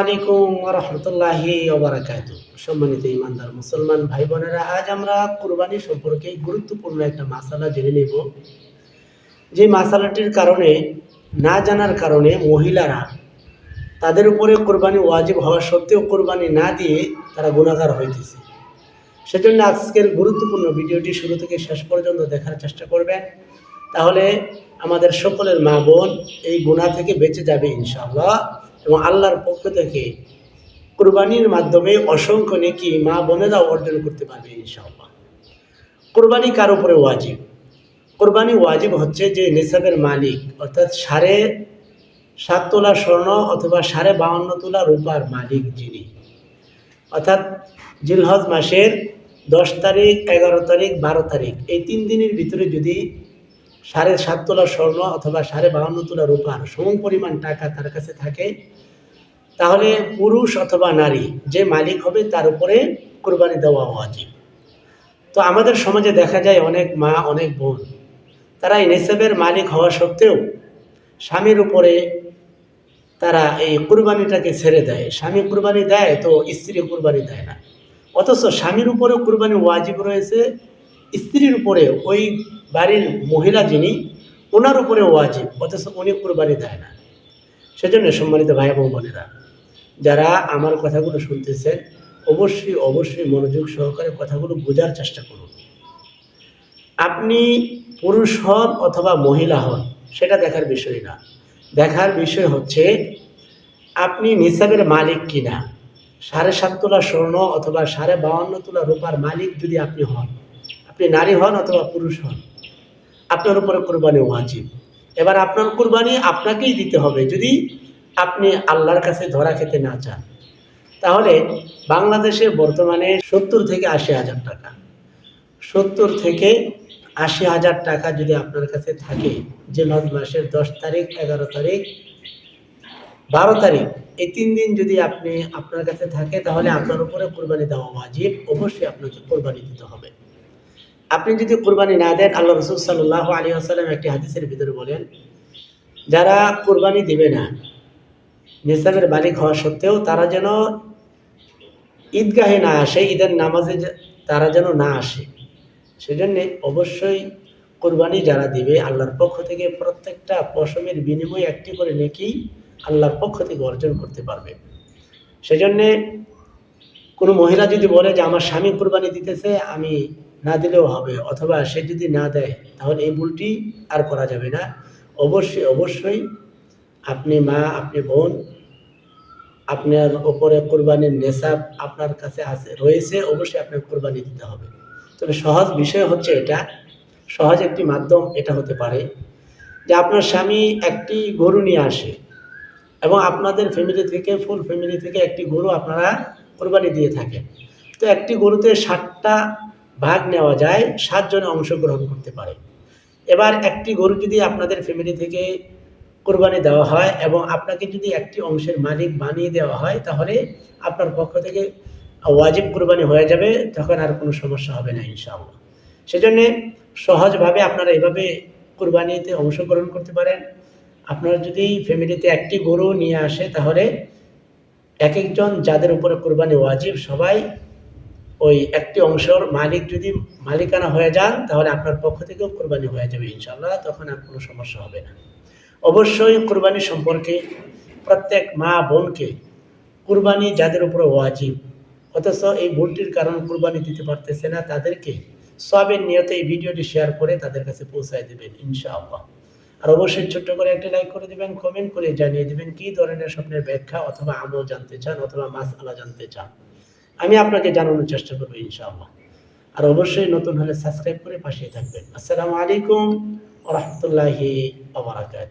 আলাইকুম রহমতুল্লাহি সম্মানিত ইমানদার মুসলমান ভাই বোনেরা, আজ আমরা কুরবানি সম্পর্কে গুরুত্বপূর্ণ একটা মাসালা জেনে নেব। যে মাসালাটির কারণে, না জানার কারণে মহিলারা তাদের উপরে কোরবানি ওয়াজিব হওয়া সত্ত্বেও কোরবানি না দিয়ে তারা গুণাগার হইতেছে। সেজন্য আজকের গুরুত্বপূর্ণ ভিডিওটি শুরু থেকে শেষ পর্যন্ত দেখার চেষ্টা করবেন। তাহলে আমাদের সকলের মা বোন এই গুণা থেকে বেঁচে যাবে ইনশাআল্লাহ। এবং আল্লাহর পক্ষ থেকে কোরবানির মাধ্যমে অসংখ্য নেকি মা বোনেরাও অর্জন করতে পারবে ইনশাআল্লাহ। কোরবানি কার উপরে ওয়াজিব? কোরবানি ওয়াজিব হচ্ছে যে নিসাবের মালিক, অর্থাৎ সাড়ে সাত তোলা স্বর্ণ অথবা সাড়ে বাউন্ন তোলা রূপার মালিক যিনি। অর্থাৎ জিলহজ মাসের দশ তারিখ, এগারো তারিখ, বারো তারিখ, এই তিন দিনের ভিতরে যদি সাড়ে সাত তোলা স্বর্ণ অথবা সাড়ে বাহান্ন তোলা রূপার সম পরিমাণ টাকা তার কাছে থাকে, তাহলে পুরুষ অথবা নারী, যে মালিক হবে তার উপরে কোরবানি দেওয়া উচিত তো আমাদের সমাজে দেখা যায় অনেক মা, অনেক বোন, তারা এই নেশাবের মালিক হওয়া সত্ত্বেও স্বামীর উপরে তারা এই কুরবানিটাকে ছেড়ে দেয়। স্বামী কুরবানি দেয় তো স্ত্রী কুরবানি দেয় না। অথচ স্বামীর উপরেও কুরবানি ওয়াজিব রয়েছে স্ত্রীর উপরে ওই বাড়ির মহিলা যিনি, ওনার উপরে ওয়াজিব, অথচ উনি কুরবানি দেয় না। সেজন্য সম্মানিত ভাই এবং বোনেরা, যারা আমার কথাগুলো শুনতেছেন, অবশ্যই অবশ্যই মনোযোগ সহকারে কথাগুলো বোঝার চেষ্টা করুন। আপনি পুরুষ হন অথবা মহিলা হন, সেটা দেখার বিষয় না। দেখার বিষয় হচ্ছে, আপনি নিসাবের মালিক কিনা? সাড়ে সাত তোলা স্বর্ণ অথবা সাড়ে বাউন্ন তোলা রূপার মালিক যদি আপনি হন আপনি নারী হন অথবা পুরুষ হন, আপনার উপরে কোরবানি ওয়াজিব। এবার আপনার কোরবানি আপনাকেই দিতে হবে, যদি আপনি আল্লাহর কাছে ধরা খেতে না চান। তাহলে বাংলাদেশে বর্তমানে সত্তর থেকে আশি হাজার টাকা। সত্তর থেকে আশি হাজার টাকা যদি আপনার কাছে থাকে নজ মাসের দশ তারিখ, এগারো তারিখ, বারো তারিখ, এই তিন দিন যদি আপনি আপনার কাছে থাকে, তাহলে আপনার উপরে কোরবানি দেওয়া ওয়াজিব। অবশ্যই আপনাকে কোরবানি দিতে হবে। আপনি যদি কোরবানি না দেন, আল্লাহ রসুল সাল্লাহ আলী আসালাম একটি হাদিসের ভিতরে বলেন, যারা কোরবানি দিবে না, নিসাবের মালিক হওয়া সত্ত্বেও তারা যেন ঈদগাহে না আসে, ঈদের নামাজে তারা যেন না আসে। সেজন্যে অবশ্যই কোরবানি যারা দিবে, আল্লাহর পক্ষ থেকে প্রত্যেকটা পশমের বিনিময়ে একটি করে নেকি আল্লাহর পক্ষ থেকে অর্জন করতে পারবে। সেজন্যে কোনো মহিলা যদি বলে যে, আমার স্বামী কোরবানি দিতেছে, আমি না দিলেও হবে, অথবা সে যদি না দেয়, তাহলে এই ভুলটি আর করা যাবে না। অবশ্যই অবশ্যই আপনি মা, আপনি বোন, আপনার ওপরে কোরবানির নেশাব আপনার কাছে আছে, রয়েছে, অবশ্যই আপনার কোরবানি দিতে হবে। তবে সহজ বিষয় হচ্ছে এটা, সহজ একটি মাধ্যম এটা হতে পারে যে আপনার স্বামী একটি গরু নিয়ে আসে এবং আপনাদের ফ্যামিলি থেকে ফুল ফ্যামিলি থেকে একটি গরু আপনারা কোরবানি দিয়ে থাকেন। তো একটি গরুতে ষাটটা ভাগ নেওয়া যায় সাতজনে অংশগ্রহণ করতে পারে। এবার একটি গরু যদি আপনাদের ফ্যামিলি থেকে কোরবানি দেওয়া হয় এবং আপনাকে যদি একটি অংশের মালিক বানিয়ে দেওয়া হয়, তাহলে আপনার পক্ষ থেকে ওয়াজিব কোরবানি হয়ে যাবে, তখন আর কোনো সমস্যা হবে না ইনশাআল্লাহ। সেজন্যে সহজভাবে আপনারা এভাবে কোরবানিতে অংশগ্রহণ করতে পারেন। আপনারা যদি ফ্যামিলিতে একটি গরু নিয়ে আসে, তাহলে এক একজন যাদের উপরে কোরবানি ওয়াজিব, সবাই ওই একটি অংশর মালিক যদি মালিকানা হয়ে যান, তাহলে আপনার পক্ষ থেকেও কোরবানি হয়ে যাবে ইনশাল্লাহ তখন আর কোনো সমস্যা হবে না। অবশ্যই কোরবানি সম্পর্কে প্রত্যেক মা বোনকে কোরবানি যাদের উপরে ওয়াজিব, অথচ এই ভুলটির কারণ কোরবানি দিতে পারতেছে না, তাদেরকে সবের নিয়তে এই ভিডিওটি শেয়ার করে তাদের কাছে পৌঁছায় দেবেন ইনশাআল্লাহ। আর অবশ্যই ছোট্ট করে একটা লাইক করে দিবেন, কমেন্ট করে জানিয়ে দেবেন কী ধরনের স্বপ্নের ব্যাখ্যা অথবা আমল জানতে চান অথবা মাস আলা জানতে চান। আমি আপনাকে জানানোর চেষ্টা করব ইনশাআল্লাহ। আর অবশ্যই নতুন হলে সাবস্ক্রাইব করে পাশে থাকবেন। আসসালামু আলাইকুম রহমতুল্লাহি আবরাকাত